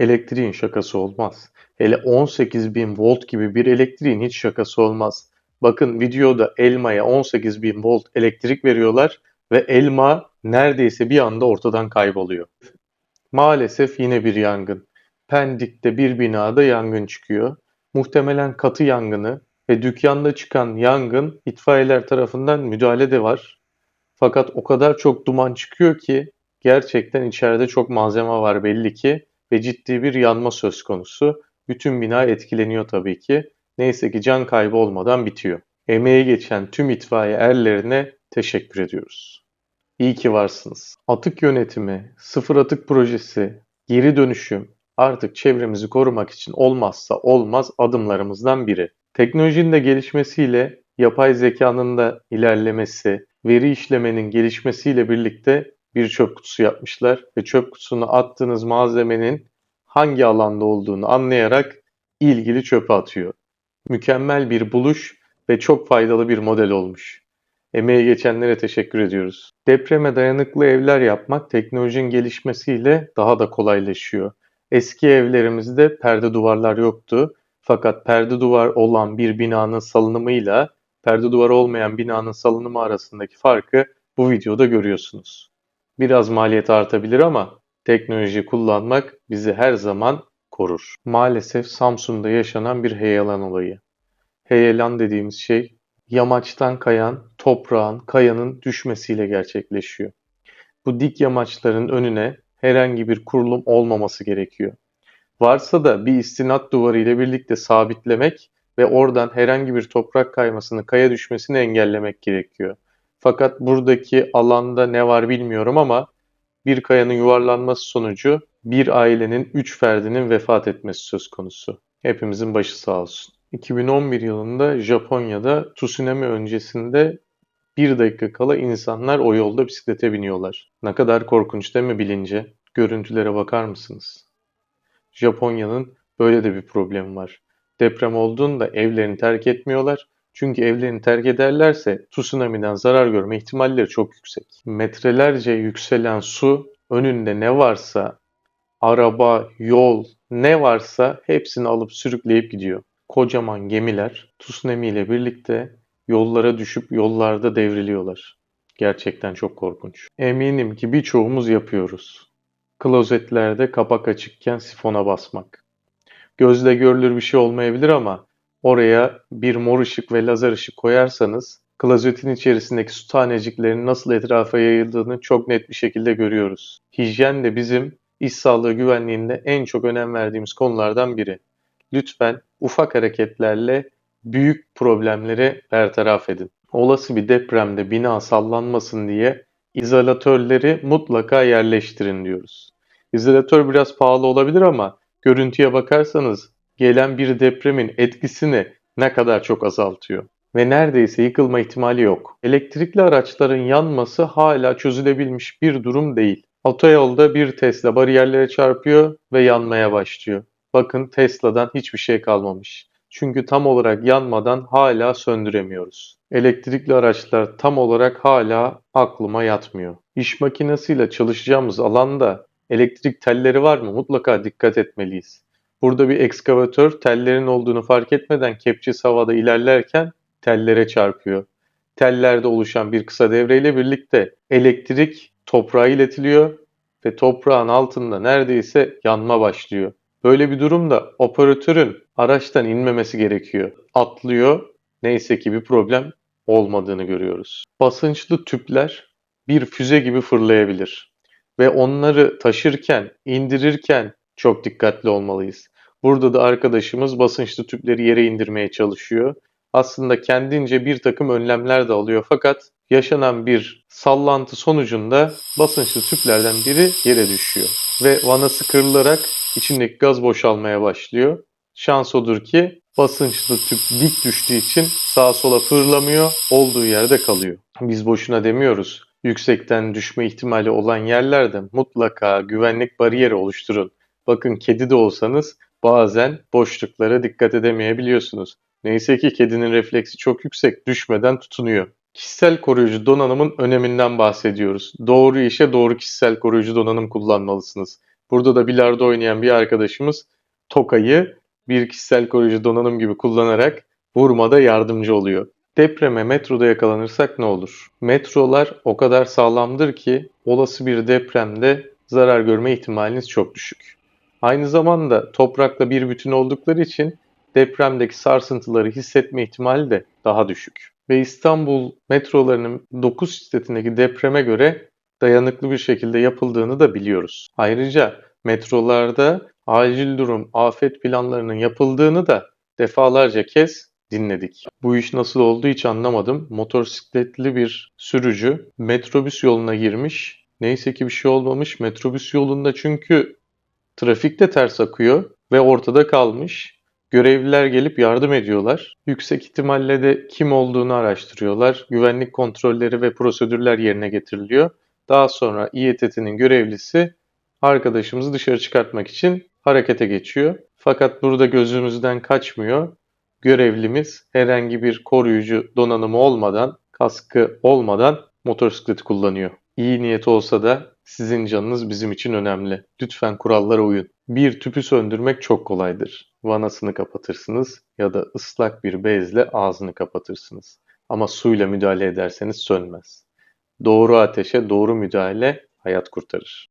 Elektriğin şakası olmaz. Hele 18.000 volt gibi bir elektriğin hiç şakası olmaz. Bakın videoda elmaya 18.000 volt elektrik veriyorlar ve elma neredeyse bir anda ortadan kayboluyor. Maalesef yine bir yangın. Pendik'te bir binada yangın çıkıyor. Muhtemelen katı yangını ve dükkanda çıkan yangın itfaiyeler tarafından müdahale de var. Fakat o kadar çok duman çıkıyor ki gerçekten içeride çok malzeme var belli ki ve ciddi bir yanma söz konusu. Bütün bina etkileniyor tabii ki. Neyse ki can kaybı olmadan bitiyor. Emeği geçen tüm itfaiye erlerine teşekkür ediyoruz. İyi ki varsınız. Atık yönetimi, sıfır atık projesi, geri dönüşüm artık çevremizi korumak için olmazsa olmaz adımlarımızdan biri. Teknolojinin de gelişmesiyle yapay zekanın da ilerlemesi, veri işlemenin gelişmesiyle birlikte bir çöp kutusu yapmışlar ve çöp kutusuna attığınız malzemenin hangi alanda olduğunu anlayarak ilgili çöpe atıyor. Mükemmel bir buluş ve çok faydalı bir model olmuş. Emeği geçenlere teşekkür ediyoruz. Depreme dayanıklı evler yapmak teknolojinin gelişmesiyle daha da kolaylaşıyor. Eski evlerimizde perde duvarlar yoktu. Fakat perde duvar olan bir binanın salınımıyla perde duvarı olmayan binanın salınımı arasındaki farkı bu videoda görüyorsunuz. Biraz maliyet artabilir ama teknoloji kullanmak bizi her zaman korur. Maalesef Samsun'da yaşanan bir heyelan olayı. Heyelan dediğimiz şey yamaçtan kayan toprağın, kayanın düşmesiyle gerçekleşiyor. Bu dik yamaçların önüne herhangi bir kurulum olmaması gerekiyor. Varsa da bir istinat duvarı ile birlikte sabitlemek ve oradan herhangi bir toprak kaymasını, kaya düşmesini engellemek gerekiyor. Fakat buradaki alanda ne var bilmiyorum ama bir kayanın yuvarlanması sonucu bir ailenin 3 ferdinin vefat etmesi söz konusu. Hepimizin başı sağ olsun. 2011 yılında Japonya'da tsunami öncesinde bir dakika kala insanlar o yolda bisiklete biniyorlar. Ne kadar korkunç değil mi bilince? Görüntülere bakar mısınız? Japonya'nın böyle de bir problemi var. Deprem olduğunda evlerini terk etmiyorlar. Çünkü evlerini terk ederlerse tsunami'den zarar görme ihtimalleri çok yüksek. Metrelerce yükselen su önünde ne varsa araba, yol ne varsa hepsini alıp sürükleyip gidiyor. Kocaman gemiler tsunami ile birlikte yollara düşüp yollarda devriliyorlar. Gerçekten çok korkunç. Eminim ki birçoğumuz yapıyoruz. Klozetlerde kapak açıkken sifona basmak. Gözle görülür bir şey olmayabilir ama oraya bir mor ışık ve lazer ışık koyarsanız klozetin içerisindeki su taneciklerinin nasıl etrafa yayıldığını çok net bir şekilde görüyoruz. Hijyen de bizim iş sağlığı güvenliğinde en çok önem verdiğimiz konulardan biri. Lütfen ufak hareketlerle büyük problemleri bertaraf edin. Olası bir depremde bina sallanmasın diye izolatörleri mutlaka yerleştirin diyoruz. İzolatör biraz pahalı olabilir ama görüntüye bakarsanız gelen bir depremin etkisini ne kadar çok azaltıyor ve neredeyse yıkılma ihtimali yok. Elektrikli araçların yanması hala çözülebilmiş bir durum değil. Otoyolda bir Tesla bariyerlere çarpıyor ve yanmaya başlıyor. Bakın Tesla'dan hiçbir şey kalmamış. Çünkü tam olarak yanmadan hala söndüremiyoruz. Elektrikli araçlar tam olarak hala aklıma yatmıyor. İş makinesiyle çalışacağımız alanda elektrik telleri var mı? Mutlaka dikkat etmeliyiz. Burada bir ekskavatör tellerin olduğunu fark etmeden kepçesi havada ilerlerken tellere çarpıyor. Tellerde oluşan bir kısa devreyle birlikte elektrik toprağa iletiliyor ve toprağın altında neredeyse yanma başlıyor. Böyle bir durumda operatörün araçtan inmemesi gerekiyor. Atlıyor. Neyse ki bir problem olmadığını görüyoruz. Basınçlı tüpler bir füze gibi fırlayabilir ve onları taşırken, indirirken çok dikkatli olmalıyız. Burada da arkadaşımız basınçlı tüpleri yere indirmeye çalışıyor. Aslında kendince bir takım önlemler de alıyor fakat yaşanan bir sallantı sonucunda basınçlı tüplerden biri yere düşüyor. Ve vanası kırılarak içindeki gaz boşalmaya başlıyor. Şans odur ki basınçlı tüp dik düştüğü için sağa sola fırlamıyor, olduğu yerde kalıyor. Biz boşuna demiyoruz. Yüksekten düşme ihtimali olan yerlerde mutlaka güvenlik bariyeri oluşturun. Bakın kedi de olsanız bazen boşluklara dikkat edemeyebiliyorsunuz. Neyse ki kedinin refleksi çok yüksek, düşmeden tutunuyor. Kişisel koruyucu donanımın öneminden bahsediyoruz. Doğru işe doğru kişisel koruyucu donanım kullanmalısınız. Burada da bilardo oynayan bir arkadaşımız tokayı bir kişisel koruyucu donanım gibi kullanarak vurmada yardımcı oluyor. Depreme metroda yakalanırsak ne olur? Metrolar o kadar sağlamdır ki olası bir depremde zarar görme ihtimaliniz çok düşük. Aynı zamanda toprakla bir bütün oldukları için depremdeki sarsıntıları hissetme ihtimali de daha düşük. Ve İstanbul metrolarının 9 şiddetindeki depreme göre dayanıklı bir şekilde yapıldığını da biliyoruz. Ayrıca metrolarda acil durum, afet planlarının yapıldığını da defalarca kez dinledik. Bu iş nasıl oldu hiç anlamadım. Motosikletli bir sürücü metrobüs yoluna girmiş. Neyse ki bir şey olmamış. Metrobüs yolunda çünkü trafik de ters akıyor ve ortada kalmış. Görevliler gelip yardım ediyorlar. Yüksek ihtimalle de kim olduğunu araştırıyorlar. Güvenlik kontrolleri ve prosedürler yerine getiriliyor. Daha sonra İETT'nin görevlisi arkadaşımızı dışarı çıkartmak için harekete geçiyor. Fakat burada gözümüzden kaçmıyor. Görevlimiz herhangi bir koruyucu donanımı olmadan, kaskı olmadan motosiklet kullanıyor. İyi niyet olsa da sizin canınız bizim için önemli. Lütfen kurallara uyun. Bir tüpü söndürmek çok kolaydır. Vanasını kapatırsınız ya da ıslak bir bezle ağzını kapatırsınız. Ama suyla müdahale ederseniz sönmez. Doğru ateşe doğru müdahale hayat kurtarır.